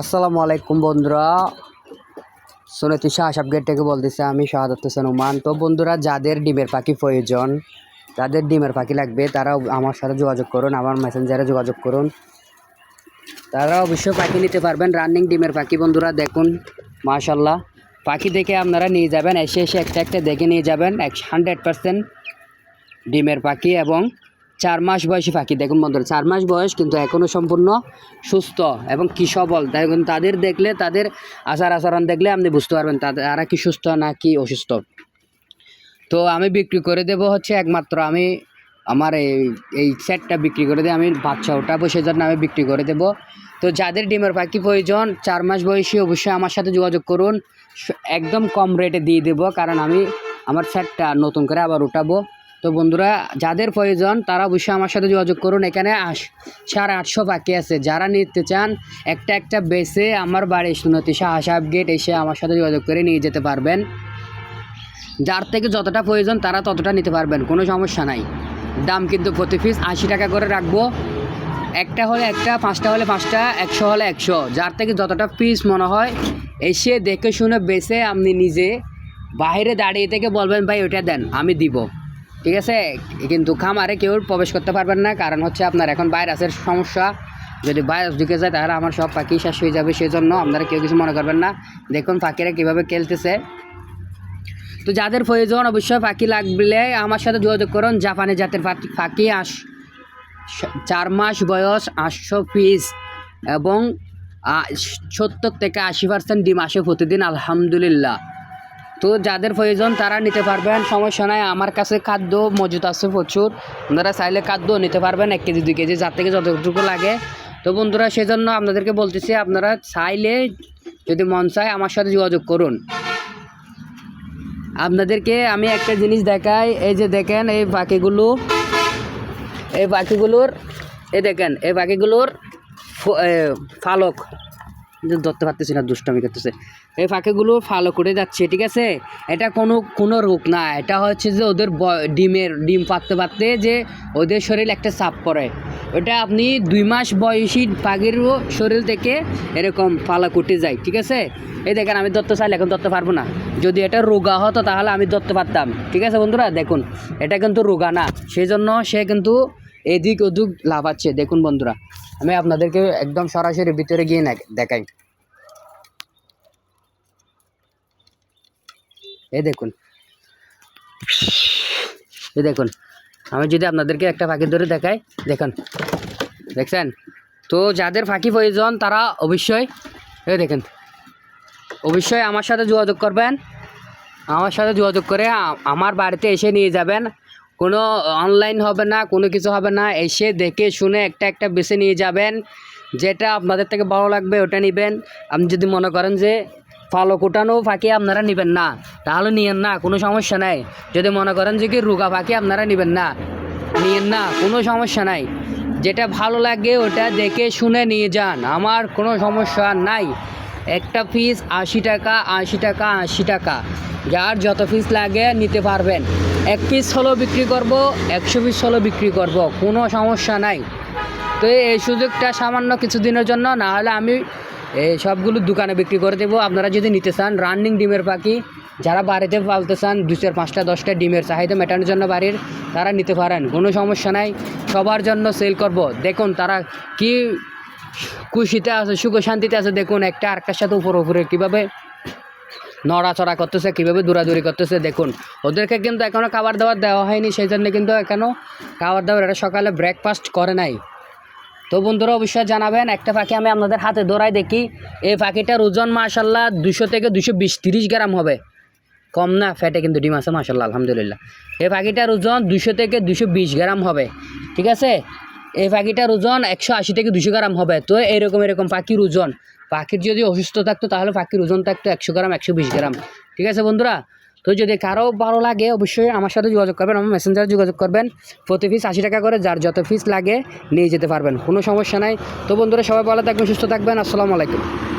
আসসালামু আলাইকুম বন্ধুরা। সুনতি শাহ গেট থেকে বলতেছে আমি শাহাদত হোসেন ওমান। তো বন্ধুরা, যাদের ডিমের পাখি প্রয়োজন, যাদের ডিমের পাখি লাগবে তারা আমার সাথে যোগাযোগ করুন, আমার মেসেঞ্জারে যোগাযোগ করুন। তারা অবশ্যই পাখি নিতে পারবেন রানিং ডিমের পাখি বন্ধুরা, দেখুন মাশাল্লাহ পাখি দেখে আপনারা নিয়ে যাবেন, এসে এসে একটা একটা দেখে নিয়ে যাবেন, এক হান্ড্রেড পার্সেন্ট ডিমের পাখি এবং চার মাস বয়সী পাখি, দেখুন বন্ধুরা, চার মাস বয়স কিন্তু এখনও সম্পূর্ণ সুস্থ এবং কি সবল। দেখুন, তাদের দেখলে, তাদের আচার আচরণ দেখলে আপনি বুঝতে পারবেন তাদের তারা কি সুস্থ না কি অসুস্থ। তো আমি বিক্রি করে দেব হচ্ছে একমাত্র আমি আমার এই এই সেটটা বিক্রি করে দিয়ে আমি বাচ্চা ওটা ওঠাবো সেজন্য আমি বিক্রি করে দেব। তো যাদের ডিমের পাখি প্রয়োজন, চার মাস বয়সী, অবশ্যই আমার সাথে যোগাযোগ করুন। একদম কম রেটে দিয়ে দেবো, কারণ আমি আমার সেটটা নতুন করে আবার উঠাবো। তো বন্ধুরা, যাদের প্রয়োজন, তারা অবশ্যই আমার সাথে যোগাযোগ করুন। এখানে আস সাড়ে আটশো পাখি আছে। যারা নিতে চান, একটা একটা বেসে আমার বাড়ি সুনতি শাহ সাহেব গেট এসে আমার সাথে যোগাযোগ করে নিয়ে যেতে পারবেন। যার থেকে যতটা প্রয়োজন, তারা ততটা নিতে পারবেন, কোনো সমস্যা নাই। দাম কিন্তু প্রতি পিস আশি টাকা করে রাখব। একটা হলে একটা, পাঁচটা হলে পাঁচটা, একশো হলে একশো। যার থেকে যতটা পিস মনে হয়, এসে দেখে শুনে বেছে আপনি নিজে। বাইরে দাঁড়িয়ে থেকে বলবেন, ভাই ওটা দেন, আমি দিব। ঠিক আছে? কিন্তু খামারে কেউ প্রবেশ করতে পারবেন না, কারণ হচ্ছে আপনার এখন ভাইরাসের সমস্যা। যদি ভাইরাস ঢুকে যায়, তাহলে আমার সব পাখি শেষ হয়ে যাবে সেই জন্য আপনারা কেউ কিছু মনে করবেন না। দেখুন পাখিরা কীভাবে খেলতেছে। তো যাদের প্রয়োজন অবশ্যই পাখি লাগলে আমার সাথে যোগাযোগ করুন। জাপানি জাতের পাখি আস, চার মাস বয়স, আটশো পিস এবং সত্তর থেকে আশি পার্সেন্ট ডিম আসে প্রতিদিন, আলহামদুলিল্লাহ। তো যাদের প্রয়োজন তারা নিতে পারবেন। সমস্যা নাই, আমার কাছে খাদ্য মজুত আছে প্রচুর। আপনারা চাইলে খাদ্য নিতে পারবেন, এক কেজি, দুই কেজি, যার থেকে যতটুকু লাগে। তো বন্ধুরা, সেজন্য আপনাদেরকে বলতেছি, আপনারা চাইলে যদি মন চায় আমার সাথে যোগাযোগ করুন। আপনাদেরকে আমি একটা জিনিস দেখাই, এই যে দেখেন, এই পাখিগুলো এই পাখিগুলোর এই দেখেন, এই পাখিগুলোর ফালক। ধরতে পারতেছি না, দুষ্টামি করতেছে। এই পাখিগুলো ফালো করে যাচ্ছে, ঠিক আছে? এটা কোনো কোনো রোগ না, এটা হচ্ছে যে ওদের ডিমের, ডিম পাততে পারতে যে ওদের শরীর একটা চাপ পড়ে। ওটা আপনি দুই মাস বয়সী পাখিরও শরীর থেকে এরকম ফালা কুটে যায় ঠিক আছে? এই দেখেন, আমি ধরতে চাইলে এখন ধরতে পারব না। যদি এটা রোগা হতো তাহলে আমি ধরতে পারতাম, ঠিক আছে বন্ধুরা? দেখুন, এটা কিন্তু রোগা না সেই জন্য সে কিন্তু এদিক ওদিক লাফাচ্ছে। দেখুন বন্ধুরা, আমি আপনাদেরকে একদম সরাসরি ভিতরে গিয়ে দেখাই। এ দেখুন এ দেখুন, আমি যদি আপনাদেরকে একটা পাখি ধরে দেখাই, দেখুন, দেখছেন? তো যাদের পাখি প্রয়োজন, তারা অবশ্যই এই দেখেন, অবশ্যই আমার সাথে যোগাযোগ করবেন। আমার সাথে যোগাযোগ করে আমার বাড়িতে এসে নিয়ে যাবেন। কোনো অনলাইন হবে না, কোনো কিছু হবে না, এসে দেখে শুনে একটা একটা বেছে নিয়ে যাবেন। যেটা আপনাদের থেকে ভালো লাগবে ওটা নেবেন। আপনি যদি মনে করেন যে ফালো কোটানো পাখি আপনারা নেবেন না, তাহলে নিয়েন না, কোনো সমস্যা নাই। যদি মনে করেন যে কি রুগা পাখি আপনারা নেবেন না, নিয়েন না, কোনো সমস্যা নাই। যেটা ভালো লাগে ওটা দেখে শুনে নিয়ে যান, আমার কোনো সমস্যা নাই। একটা পিস আশি টাকা আশি টাকা আশি টাকা। যার যত পিস লাগে নিতে পারবেন। এক পিস হলেও বিক্রি করব, একশো পিস হলেও বিক্রি করব, কোনো সমস্যা নাই। তো এই সুযোগটা সামান্য কিছুদিনের জন্য, না হলে আমি সবগুলো দোকানে বিক্রি করে দেবো। আপনারা যদি নিতে চান রানিং ডিমের পাখি, যারা বাড়িতে পালতে চান দু চার, পাঁচটা, দশটা ডিমের চাহিদা মেটানোর জন্য বাড়ির, তারা নিতে পারেন, কোনো সমস্যা নাই। সবার জন্য সেল করব। দেখুন তারা কি খুশিতে আছে, সুখ শান্তিতে আছে, দেখুন একটা আরেকটার সাথে উপর উপরে কীভাবে নড়াচড়া করতেছে, কীভাবে দৌড়াদৌড়ি করতেছে, দেখুন। ওদেরকে কিন্তু এখনও খাবার দাবার দেওয়া হয়নি, সেই জন্য কিন্তু এখনও খাবার দাবার এটা সকালে ব্রেকফাস্ট করে নাই। তো বন্ধুরা, অবশ্যই জানাবেন, একটা পাখি আমি আপনাদের হাতে ধরাই দেখি। এই পাখিটার ওজন মাশাল্লাহ দুশো থেকে দুশো বিশ, তিরিশ গ্রাম হবে। কম না, ফ্যাটে কিন্তু ডিম আছে মাশাল্লাহ আলহামদুলিল্লাহ। এই পাখিটার ওজন দুশো থেকে দুশো বিশ গ্রাম হবে। ঠিক আছে? এই পাখিটার ওজন একশো আশি থেকে দুশো গ্রাম হবে। তো এরকম এরকম পাখির ওজন। পাখির যদি অসুস্থ থাকতো, তাহলে পাখির ওজন থাকতো একশো গ্রাম, একশো বিশ গ্রাম। ঠিক আছে বন্ধুরা? তো যদি কারও ভালো লাগে, অবশ্যই আমার সাথে যোগাযোগ করবেন, আমার মেসেঞ্জারে যোগাযোগ করবেন। প্রতি ফিস আশি টাকা করে, যার যত ফিস লাগে, নিয়ে যেতে পারবেন। কোনো সমস্যা নাই। তো বন্ধুরা, সবাই ভালো থাকবেন, সুস্থ থাকবেন। আসসালামু আলাইকুম।